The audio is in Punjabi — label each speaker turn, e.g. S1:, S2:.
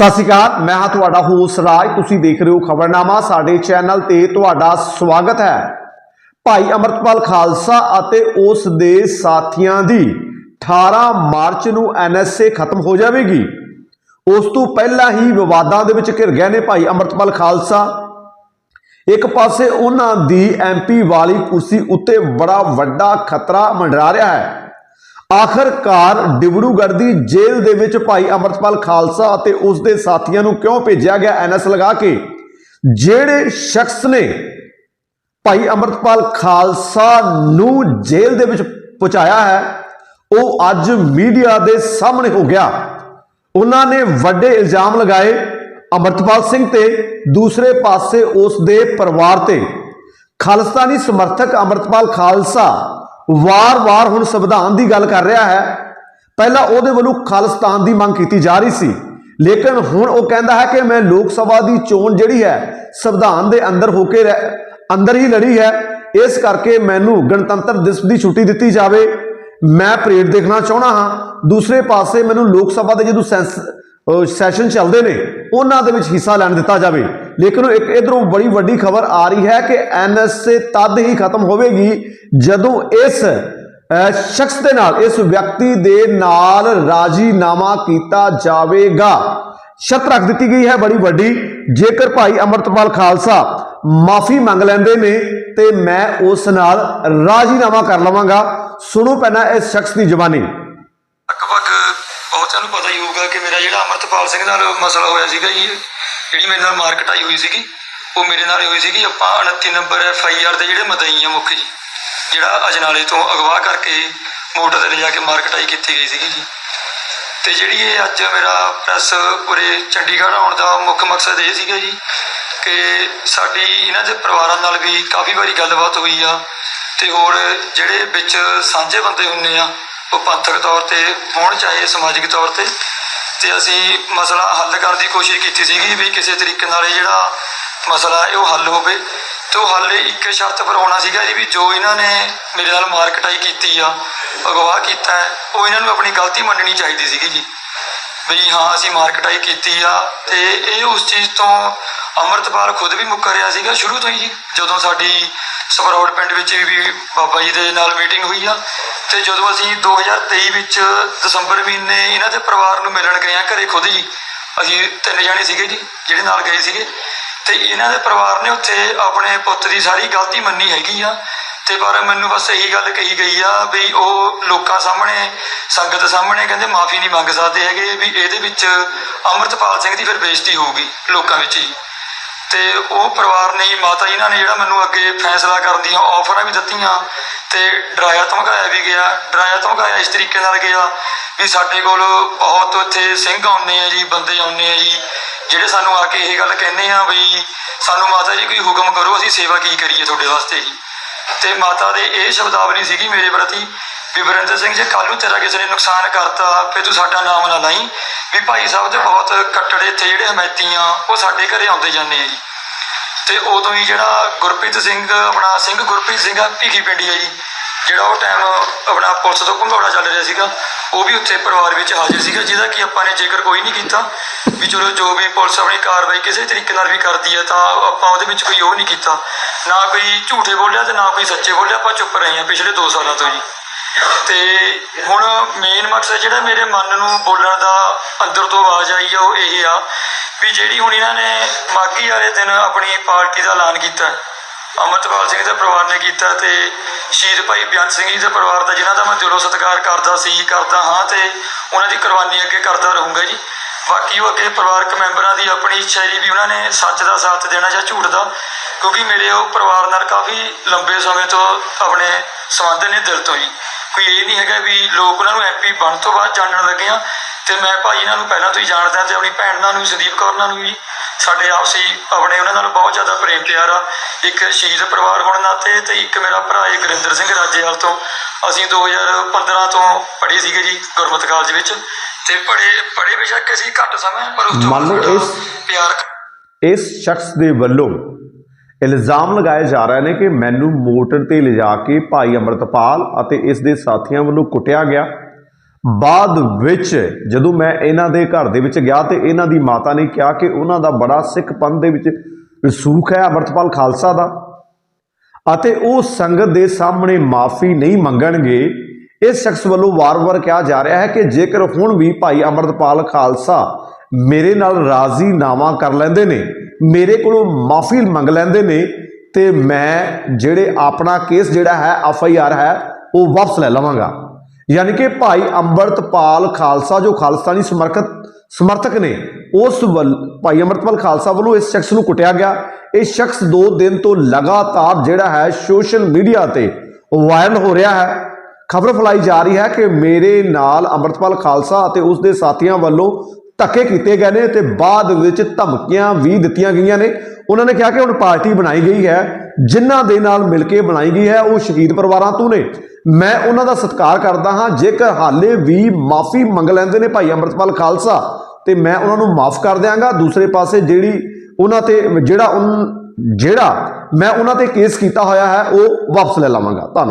S1: ਸਤਿ ਸ਼੍ਰੀ ਅਕਾਲ, ਮੈਂ ਹਾਂ ਤੁਹਾਡਾ ਹੋਸ ਰਾਜ, ਤੁਸੀਂ ਦੇਖ ਰਹੇ ਹੋ ਖਬਰਨਾਮਾ, ਸਾਡੇ ਚੈਨਲ ਤੇ ਤੁਹਾਡਾ ਸਵਾਗਤ ਹੈ। ਭਾਈ ਅਮਰਤਪਾਲ ਖਾਲਸਾ ਅਤੇ ਉਸ ਦੇ ਸਾਥੀਆਂ ਦੀ 18 ਮਾਰਚ ਨੂੰ ਐਨਐਸਏ ਖਤਮ ਹੋ ਜਾਵੇਗੀ। ਉਸ ਤੋਂ ਪਹਿਲਾਂ ਹੀ ਵਿਵਾਦਾਂ ਦੇ ਵਿੱਚ ਘਿਰ ਗਏ ਨੇ ਭਾਈ ਅਮਰਤਪਾਲ ਖਾਲਸਾ। ਇੱਕ ਪਾਸੇ ਉਹਨਾਂ ਦੀ ਐਮਪੀ ਵਾਲੀ ਕੁਰਸੀ ਉੱਤੇ ਬੜਾ ਵੱਡਾ ਖਤਰਾ ਮੰਡਰਾ ਰਿਹਾ ਹੈ। ਆਖਰਕਾਰ ਡਿਬੜੂਗੜ੍ਹ ਦੀ ਜੇਲ੍ਹ ਦੇ ਵਿੱਚ ਭਾਈ ਅਮਰਤਪਾਲ ਖਾਲਸਾ ਅਤੇ ਉਸ ਦੇ ਸਾਥੀਆਂ ਨੂੰ ਕਿਉਂ ਭੇਜਿਆ ਗਿਆ ਐਨਐਸ ਲਗਾ ਕੇ? ਜਿਹੜੇ ਸ਼ਖਸ ਨੇ ਭਾਈ ਅਮਰਤਪਾਲ ਖਾਲਸਾ ਨੂੰ ਜੇਲ੍ਹ ਦੇ ਵਿੱਚ ਪਹੁੰਚਾਇਆ ਹੈ, ਉਹ ਅੱਜ ਮੀਡੀਆ ਦੇ ਸਾਹਮਣੇ ਹੋ ਗਿਆ। ਉਹਨਾਂ ਨੇ ਵੱਡੇ ਇਲਜ਼ਾਮ ਲਗਾਏ ਅਮਰਤਪਾਲ ਸਿੰਘ ਤੇ, ਦੂਸਰੇ ਪਾਸੇ ਉਸ ਦੇ ਪਰਿਵਾਰ ਤੇ। ਖਾਲਿਸਤਾਨੀ ਸਮਰਥਕ ਅਮਰਤਪਾਲ ਖਾਲਸਾ ਵਾਰ-ਵਾਰ ਹੁਣ ਸੰਵਿਧਾਨ ਦੀ ਗੱਲ ਕਰ ਰਿਹਾ ਹੈ। ਪਹਿਲਾਂ ਉਹਦੇ ਵੱਲੋਂ ਖਾਲਿਸਤਾਨ ਦੀ ਮੰਗ ਕੀਤੀ ਜਾ ਰਹੀ ਸੀ। ਲੇਕਿਨ ਹੁਣ ਉਹ ਕਹਿੰਦਾ ਹੈ ਕਿ ਮੈਂ ਲੋਕ ਸਭਾ ਦੀ ਚੋਣ ਜਿਹੜੀ ਹੈ, ਸੰਵਿਧਾਨ ਦੇ ਅੰਦਰ ਹੋ ਕੇ ਰਹਿ- ਅੰਦਰ ਹੀ ਲੜੀ ਹੈ। ਇਸ ਕਰਕੇ ਮੈਨੂੰ ਗਣਤੰਤਰ ਦਿਵਸ ਦੀ ਛੁੱਟੀ ਦਿੱਤੀ ਜਾਵੇ। ਮੈਂ ਪਰੇਡ ਦੇਖਣਾ ਚਾਹਣਾ ਹਾਂ। ਦੂਸਰੇ ਪਾਸੇ ਮੈਨੂੰ ਲੋਕ ਸਭਾ ਦੇ ਜਦੋਂ ਸੈਂਸ ਸੈਸ਼ਨ ਚੱਲਦੇ ਨੇ, ਉਹਨਾਂ ਦੇ ਵਿੱਚ ਹਿੱਸਾ ਲੈਣ ਦਿੱਤਾ ਜਾਵੇ। ਲੇਕਿਨ ਇੱਕ ਇਧਰੋਂ ਬੜੀ ਵੱਡੀ ਖਬਰ ਆ ਰਹੀ ਹੈ ਕਿ ਐਨਐਸਏ ਤਦ ਹੀ ਖਤਮ ਹੋਵੇਗੀ ਜਦੋਂ ਇਸ ਸ਼ਖਸ ਦੇ ਨਾਲ, ਇਸ ਵਿਅਕਤੀ ਦੇ ਨਾਲ ਰਾਜੀਨਾਮਾ ਕੀਤਾ ਜਾਵੇਗਾ। ਸ਼ਰਤ ਰੱਖ ਦਿੱਤੀ ਗਈ ਹੈ ਬੜੀ ਵੱਡੀ। ਜੇਕਰ ਭਾਈ ਅਮਰਤਪਾਲ ਖਾਲਸਾ ਮਾਫੀ ਮੰਗ ਲੈਂਦੇ ਨੇ ਤੇ ਮੈਂ ਉਸ ਨਾਲ ਰਾਜੀਨਾਮਾ ਕਰ ਲਵਾਂਗਾ। ਸੁਣੋ ਪਹਿਲਾਂ ਇਸ ਸ਼ਖਸ ਦੀ ਜ਼ਬਾਨੀ
S2: ਬਹੁਤਿਆਂ ਨੂੰ ਪਤਾ ਹੀ ਹੋਊਗਾ ਕਿ ਮੇਰਾ ਜਿਹੜਾ ਅਮਰਤਪਾਲ ਸਿੰਘ ਨਾਲ ਮਸਲਾ ਹੋਇਆ ਸੀਗਾ ਜੀ, ਜਿਹੜੀ ਮੇਰੇ ਨਾਲ ਮਾਰਕਟ ਆਈ ਹੋਈ ਸੀਗੀ, ਉਹ ਮੇਰੇ ਨਾਲ ਹੋਈ ਸੀਗੀ। ਆਪਾਂ 29 ਨੰਬਰ ਐਫ ਆਈ ਆਰ ਦੇ ਜਿਹੜੇ ਮਦਈ ਮੁੱਖ ਜੀ, ਜਿਹੜਾ ਅਜਨਾਲੇ ਤੋਂ ਅਗਵਾ ਕਰਕੇ ਮੋਟਰ ਤੇ ਲਿਜਾ ਕੇ ਮਾਰਕਟ ਕੀਤੀ ਗਈ ਸੀਗੀ ਜੀ। ਤੇ ਜਿਹੜੀ ਇਹ ਅੱਜ ਮੇਰਾ ਪ੍ਰੈਸ ਪੂਰੇ ਚੰਡੀਗੜ੍ਹ ਆਉਣ ਦਾ ਮੁੱਖ ਮਕਸਦ ਇਹ ਸੀਗਾ ਜੀ ਕਿ ਸਾਡੀ ਇਹਨਾਂ ਦੇ ਪਰਿਵਾਰਾਂ ਨਾਲ ਵੀ ਕਾਫੀ ਵਾਰੀ ਗੱਲਬਾਤ ਹੋਈ ਆ ਤੇ ਹੋਰ ਜਿਹੜੇ ਵਿੱਚ ਸਾਂਝੇ ਬੰਦੇ ਹੁੰਨੇ ਆ ਉਹ ਪੰਥਕ ਤੌਰ ਤੇ ਹੋਣ ਚਾਹੇ ਸਮਾਜਿਕ ਤੌਰ ਤੇ। ਤੇ ਅਸੀਂ ਮਸਲਾ ਹੱਲ ਕਰਨ ਦੀ ਕੋਸ਼ਿਸ਼ ਕੀਤੀ ਸੀਗੀ ਵੀ ਕਿਸੇ ਤਰੀਕੇ ਨਾਲ ਇਹ ਜਿਹੜਾ ਮਸਲਾ ਹੈ, ਉਹ ਹੱਲ ਹੋਵੇ। ਤੇ ਉਹ ਹੱਲ ਇੱਕ ਸ਼ਰਤ ਪਰ ਹੋਣਾ ਸੀਗਾ ਜੀ ਵੀ ਜੋ ਇਹਨਾਂ ਨੇ ਮੇਰੇ ਨਾਲ ਮਾਰਕਟਾਈ ਕੀਤੀ ਆ, ਅਗਵਾ ਕੀਤਾ ਉਹ ਇਹਨਾਂ ਨੂੰ ਆਪਣੀ ਗਲਤੀ ਮੰਨਣੀ ਚਾਹੀਦੀ ਸੀਗੀ ਜੀ। ਵੀ ਹਾਂ, ਅਸੀਂ ਮਾਰਕਟਾਈ ਕੀਤੀ ਆ ਤੇ ਇਹ ਉਸ ਚੀਜ਼ ਤੋਂ ਅਮਰਤਪਾਲ ਖੁਦ ਵੀ ਮੁੱਕਰ ਰਿਹਾ ਸੀਗਾ ਸ਼ੁਰੂ ਤੋਂ ਹੀ ਜੀ। ਜਦੋਂ ਸਾਡੀ ਸਪਰੌੜ ਪਿੰਡ ਵਿੱਚ ਵੀ ਬਾਬਾ ਜੀ ਦੇ ਨਾਲ ਮੀਟਿੰਗ ਹੋਈ ਆ ਤੇ ਜਦੋਂ ਅਸੀਂ 2023 ਵਿੱਚ ਦਸੰਬਰ ਮਹੀਨੇ ਇਹਨਾਂ ਦੇ ਪਰਿਵਾਰ ਨੂੰ ਮਿਲਣ ਗਏ ਆ ਘਰੇ ਖੁਦ ਜੀ ਅਸੀਂ ਤਿੰਨ ਜਣੇ ਸੀਗੇ ਜੀ, ਜਿਹੜੇ ਨਾਲ ਗਏ ਸੀਗੇ। ਤੇ ਇਹਨਾਂ ਦੇ ਪਰਿਵਾਰ ਨੇ ਉੱਥੇ ਆਪਣੇ ਪੁੱਤ ਦੀ ਸਾਰੀ ਗਲਤੀ ਮੰਨੀ ਹੈਗੀ ਆ। ਤੇ ਪਰ ਮੈਨੂੰ ਬਸ ਇਹੀ ਗੱਲ ਕਹੀ ਗਈ ਆ ਵੀ ਉਹ ਲੋਕਾਂ ਸਾਹਮਣੇ, ਸੰਗਤ ਸਾਹਮਣੇ ਕਹਿੰਦੇ ਮਾਫੀ ਨਹੀਂ ਮੰਗ ਸਕਦੇ ਹੈਗੇ ਵੀ ਇਹਦੇ ਵਿੱਚ ਅਮਰਤਪਾਲ ਸਿੰਘ ਦੀ ਫਿਰ ਬੇਇੱਜ਼ਤੀ ਹੋਊਗੀ ਲੋਕਾਂ ਵਿੱਚ ਹੀ। ਤੇ ਉਹ ਪਰਿਵਾਰ ਨੇ ਮਾਤਾ ਜੀ ਨਾਲ ਨੇ ਜਿਹੜਾ ਮੈਨੂੰ ਅੱਗੇ ਫੈਸਲਾ ਕਰਨ ਦੀਆਂ ਆਫਰਾਂ ਵੀ ਦਿੱਤੀਆਂ ਤੇ ਡਰਾਇਆ ਧਮਕਾਇਆ ਵੀ ਗਿਆ, ਡਰਾਇਆ ਧਮਕਾਇਆ ਇਸ ਤਰੀਕੇ ਨਾਲ ਗਿਆ ਵੀ ਸਾਡੇ ਕੋਲ ਬਹੁਤ ਇੱਥੇ ਸਿੰਘ ਆਉਂਦੇ ਆ ਜੀ, ਬੰਦੇ ਆਉਂਦੇ ਆ ਜੀ, ਜਿਹੜੇ ਸਾਨੂੰ ਆ ਕੇ ਇਹ ਗੱਲ ਕਹਿੰਦੇ ਆ ਵੀ ਸਾਨੂੰ ਮਾਤਾ ਜੀ ਕੋਈ ਹੁਕਮ ਕਰੋ, ਅਸੀਂ ਸੇਵਾ ਕੀ ਕਰੀਏ ਤੁਹਾਡੇ ਵਾਸਤੇ ਜੀ। ਤੇ ਮਾਤਾ ਦੇ ਇਹ ਸ਼ਬਦਾਵਲੀ ਸੀਗੀ ਮੇਰੇ ਪ੍ਰਤੀ ਵੀ ਵਰਿੰਦਰ ਸਿੰਘ ਜੇ, ਕੱਲ ਤੇਰਾ ਕਿਸੇ ਨੇ ਨੁਕਸਾਨ ਕਰਤਾ ਫੇ ਤੂੰ ਸਾਡਾ ਨਾਮ ਨਾ ਲਾਈ। ਵੀ ਭਾਈ ਸਾਹਿਬ ਦੇ ਬਹੁਤ ਕੱਟੜੇ ਇੱਥੇ ਜਿਹੜੇ ਹਮੈਤੀ ਆ ਉਹ ਸਾਡੇ ਘਰੇ ਆਉਂਦੇ ਜਾਂਦੇ ਆ ਜੀ। ਤੇ ਉਦੋਂ ਹੀ ਜਿਹੜਾ ਗੁਰਪ੍ਰੀਤ ਸਿੰਘ, ਆਪਣਾ ਸਿੰਘ ਗੁਰਪ੍ਰੀਤ ਸਿੰਘ ਆ, ਭੀਖੀ ਪਿੰਡੀ ਆ ਜੀ, ਜਿਹੜਾ ਉਹ ਟਾਈਮ ਆਪਣਾ ਪੁਲਿਸ ਤੋਂ ਭੰਗੌੜਾ ਚੱਲ ਰਿਹਾ ਸੀਗਾ। ਉਹ ਵੀ ਉੱਥੇ ਪਰਿਵਾਰ ਵਿੱਚ ਹਾਜ਼ਰ ਸੀਗਾ, ਜਿਹਦਾ ਕਿ ਆਪਾਂ ਨੇ ਜ਼ਿਕਰ ਕੋਈ ਨਹੀਂ ਕੀਤਾ ਵੀ ਚਲੋ ਜੋ ਵੀ ਪੁਲਿਸ ਆਪਣੀ ਕਾਰਵਾਈ ਕਿਸੇ ਤਰੀਕੇ ਨਾਲ ਵੀ ਕਰਦੀ ਹੈ, ਤਾਂ ਆਪਾਂ ਉਹਦੇ ਵਿੱਚ ਕੋਈ ਉਹ ਨਹੀਂ ਕੀਤਾ। ਨਾ ਕੋਈ ਝੂਠੇ ਬੋਲਿਆ ਤੇ ਨਾ ਕੋਈ ਸੱਚੇ ਬੋਲਿਆ, ਆਪਾਂ ਚੁੱਪ ਰਹੇ ਹਾਂ ਪਿਛਲੇ 2 ਸਾਲਾਂ ਤੋਂ ਜੀ। ਤੇ ਹੁਣ ਮੇਨ ਮਕਸਦ ਜਿਹੜਾ ਮੇਰੇ ਮਨ ਨੂੰ ਬੋਲਣ ਦਾ ਅੰਦਰ ਤੋਂ ਆਵਾਜ਼ ਆਈ ਆ, ਉਹ ਇਹ ਆ ਵੀ ਜਿਹੜੀ ਹੁਣ ਇਹਨਾਂ ਨੇ ਮਾਗੀ ਵਾਲੇ ਦਿਨ ਆਪਣੀ ਪਾਰਟੀ ਦਾ ਐਲਾਨ ਕੀਤਾ, ਅਮਰਤਪਾਲ ਸਿੰਘ ਦੇ ਪਰਿਵਾਰ ਨੇ ਕੀਤਾ ਤੇ ਸ਼ਹੀਦ ਭਾਈ ਬਿਆਨ ਸਿੰਘ ਜੀ ਦੇ ਪਰਿਵਾਰ ਦਾ, ਜਿਨ੍ਹਾਂ ਦਾ ਮੈਂ ਦਿਲੋਂ ਸਤਿਕਾਰ ਕਰਦਾ ਸੀ, ਕਰਦਾ ਹਾਂ ਤੇ ਉਹਨਾਂ ਦੀ ਕੁਰਬਾਨੀ ਅੱਗੇ ਕਰਦਾ ਰਹੂੰਗਾ ਜੀ। ਬਾਕੀ ਉਹ ਅੱਗੇ ਪਰਿਵਾਰਕ ਮੈਂਬਰਾਂ ਦੀ ਆਪਣੀ ਇੱਛਾ ਜੀ ਵੀ ਉਹਨਾਂ ਨੇ ਸੱਚ ਦਾ ਸਾਥ ਦੇਣਾ ਜਾਂ ਝੂਠ ਦਾ, ਕਿਉਂਕਿ ਮੇਰੇ ਉਹ ਪਰਿਵਾਰ ਨਾਲ ਕਾਫੀ ਲੰਬੇ ਸਮੇਂ ਤੋਂ ਆਪਣੇ ਸੰਬੰਧ ਨੇ ਦਿਲ ਤੋਂ ਜੀ। ਕੋਈ ਇਹ ਨਹੀਂ ਹੈਗਾ ਵੀ ਲੋਕ ਉਹਨਾਂ ਨੂੰ ਐਮਪੀ ਬਣ ਤੋਂ ਬਾਅਦ ਜਾਣਨ ਲੱਗੇ ਆ ਤੇ ਮੈਂ ਭਾਈ ਇਹਨਾਂ ਨੂੰ ਪਹਿਲਾਂ ਤੋਂ ਹੀ ਜਾਣਦਾ ਤੇ ਆਪਣੀ ਭੈਣ ਨਾਲ ਨੂੰ ਸੰਦੀਪ ਕੌਰ ਨਾਲ ਨੂੰ ਵੀ ਸਾਡੇ ਆਪਸੀ ਆਪਣੇ ਉਹਨਾਂ ਨਾਲ ਬਹੁਤ ਜ਼ਿਆਦਾ ਪ੍ਰੇਮ ਪਿਆਰ ਆ। ਇੱਕ ਸ਼ਹੀਦ ਪਰਿਵਾਰ ਹੋਣ ਨਾਤੇ ਤੇ ਇੱਕ ਮੇਰਾ ਭਰਾ ਹੈ ਗੁਰਿੰਦਰ ਸਿੰਘ ਰਾਜੇਵਾਲ ਤੋਂ। ਅਸੀਂ 2015 ਤੋਂ ਪੜ੍ਹੇ ਸੀਗੇ ਜੀ ਗੁਰਮਤਿ ਕਾਲਜ ਵਿੱਚ ਤੇ ਪੜ੍ਹੇ ਪੜ੍ਹੇ ਬੇਸ਼ੱਕ ਅਸੀਂ ਘੱਟ ਸਮਾਂ ਪਰ ਉਸ ਤੋਂ
S1: ਮੰਨ ਲਓ ਇਸ-
S2: ਪਿਆਰ
S1: ਇਸ ਸ਼ਖਸ ਦੇ ਵੱਲੋਂ ਇਲਜ਼ਾਮ ਲਗਾਏ ਜਾ ਰਹੇ ਨੇ ਕਿ ਮੈਨੂੰ ਮੋਟਰ ਤੇ ਲਿਜਾ ਕੇ ਭਾਈ ਅਮਰਤਪਾਲ ਅਤੇ ਇਸ ਦੇ ਸਾਥੀਆਂ ਵੱਲੋਂ ਕੁੱਟਿਆ ਗਿਆ। ਬਾਅਦ ਵਿੱਚ ਜਦੋਂ ਮੈਂ ਇਹਨਾਂ ਦੇ ਘਰ ਦੇ ਵਿੱਚ ਗਿਆ ਤੇ ਇਹਨਾਂ ਦੀ ਮਾਤਾ ਨੇ ਕਿਹਾ ਕਿ ਉਹਨਾਂ ਦਾ ਬੜਾ ਸਿੱਖ ਪੰਥ ਦੇ ਵਿੱਚ ਰਸੂਖ ਹੈ ਅਮਰਤਪਾਲ ਖਾਲਸਾ ਦਾ। ਅਤੇ ਉਹ ਸੰਗਤ ਦੇ ਸਾਹਮਣੇ ਮਾਫੀ ਨਹੀਂ ਮੰਗਣਗੇ। ਇਸ ਸ਼ਖਸ ਵੱਲੋਂ ਵਾਰ-ਵਾਰ ਕਿਹਾ ਜਾ ਰਿਹਾ ਹੈ ਕਿ ਜੇਕਰ ਹੁਣ ਵੀ ਭਾਈ ਅਮਰਤਪਾਲ ਖਾਲਸਾ ਮੇਰੇ ਨਾਲ ਰਾਜ਼ੀਨਾਮਾ ਕਰ ਲੈਂਦੇ ਨੇ, ਮੇਰੇ ਕੋਲੋਂ ਮਾਫੀ ਮੰਗ ਲੈਂਦੇ ਨੇ, ਤੇ ਮੈਂ ਜਿਹੜੇ ਆਪਣਾ ਕੇਸ ਜਿਹੜਾ ਹੈ, ਐਫ ਆਈ ਆਰ ਹੈ, ਉਹ ਵਾਪਸ ਲੈ ਲਵਾਂਗਾ। ਯਾਨੀ ਕਿ ਭਾਈ ਅੰਮ੍ਰਿਤਪਾਲ ਖਾਲਸਾ, ਜੋ ਖਾਲਸਤਾਨੀ ਸਮਰਥਕ ਸਮਰਥਕ ਨੇ, ਉਸ ਵੱਲ, ਭਾਈ ਅੰਮ੍ਰਿਤਪਾਲ ਖਾਲਸਾ ਵੱਲੋਂ ਇਸ ਸ਼ਖਸ ਨੂੰ ਕੁੱਟਿਆ ਗਿਆ। ਇਹ ਸ਼ਖਸ 2 ਦਿਨ ਤੋਂ ਲਗਾਤਾਰ ਜਿਹੜਾ ਹੈ ਸੋਸ਼ਲ ਮੀਡੀਆ ਤੇ ਵਾਇਰਲ ਹੋ ਰਿਹਾ ਹੈ। ਖਬਰ ਫੈਲਾਈ ਜਾ ਰਹੀ ਹੈ ਕਿ ਮੇਰੇ ਨਾਲ ਅੰਮ੍ਰਿਤਪਾਲ ਖਾਲਸਾ ਅਤੇ ਉਸ ਦੇ ਸਾਥੀਆਂ ਵੱਲੋਂ ਧੱਕੇ ਕੀਤੇ ਗਏ ਨੇ ਤੇ ਬਾਅਦ ਵਿੱਚ ਧਮਕੀਆਂ ਵੀ ਦਿੱਤੀਆਂ ਗਈਆਂ ਨੇ। ਉਹਨਾਂ ਨੇ ਕਿਹਾ ਕਿ ਹੁਣ ਪਾਰਟੀ ਬਣਾਈ ਗਈ ਹੈ। ਜਿਨ੍ਹਾਂ ਦੇ ਨਾਲ ਮਿਲ ਕੇ ਬਣਾਈ ਗਈ ਹੈ, ਉਹ ਸ਼ਹੀਦ ਪਰਿਵਾਰਾਂ ਤੋਂ ਨੇ। ਮੈਂ ਉਹਨਾਂ ਦਾ ਸਤਿਕਾਰ ਕਰਦਾ ਹਾਂ। ਜੇਕਰ ਹਾਲੇ ਵੀ ਮਾਫੀ ਮੰਗ ਲੈਂਦੇ ਨੇ ਭਾਈ ਅੰਮ੍ਰਿਤਪਾਲ ਖਾਲਸਾ, ਤੇ ਮੈਂ ਉਹਨਾਂ ਨੂੰ ਮਾਫ ਕਰ ਦਿਆਂਗਾ। ਦੂਸਰੇ ਪਾਸੇ ਜਿਹੜੀ ਉਹਨਾਂ ਤੇ, ਜਿਹੜਾ ਉਨ- ਜਿਹੜਾ ਮੈਂ ਉਹਨਾਂ ਤੇ ਕੇਸ ਕੀਤਾ ਹੋਇਆ ਹੈ, ਉਹ ਵਾਪਸ ਲੈ ਲਵਾਂਗਾ। ਧੰਨਵਾਦ।